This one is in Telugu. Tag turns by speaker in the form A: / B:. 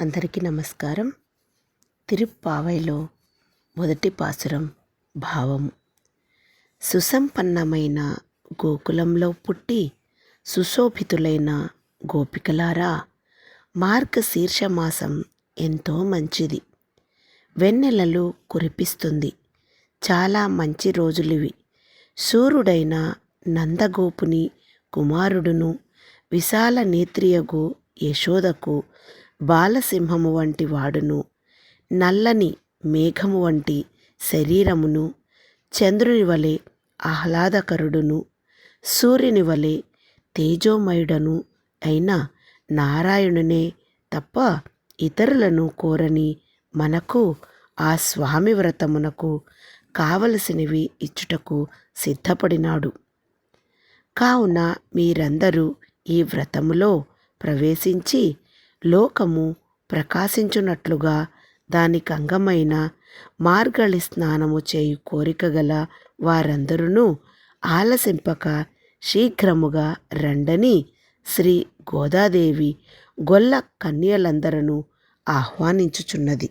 A: అందరికీ నమస్కారం. తిరుప్పావైలో మొదటి పాసురం భావము. సుసంపన్నమైన గోకులంలో పుట్టి సుశోభితులైన గోపికలారా మార్గశీర్షమాసం ఎంతో మంచిది. వెన్నెలలు కురిపిస్తుంది. చాలా మంచి రోజులివి. సూర్యుడైన నందగోపుని కుమారుడును విశాల నేత్రియగు యశోదకు బాలసింహము వంటి వాడును. నల్లని మేఘము వంటి శరీరమును. చంద్రుని వలె ఆహ్లాదకరుడును. సూర్యుని వలె తేజోమయుడను అయిన నారాయణునే తప్ప ఇతరులను కోరని మనకు ఆ స్వామి వ్రతమునకు కావలసినవి ఇచ్చుటకు సిద్ధపడినాడు. కావున మీరందరూ ఈ వ్రతములో ప్రవేశించి లోకము ప్రకాశించునట్లుగా దానికి అంగమైన మార్గళి స్నానము చేయు కోరిక గల వారందరూ ఆలసింపక శీఘ్రముగా రండని శ్రీ గోదాదేవి గొల్ల కన్యలందరను ఆహ్వానించుచున్నది.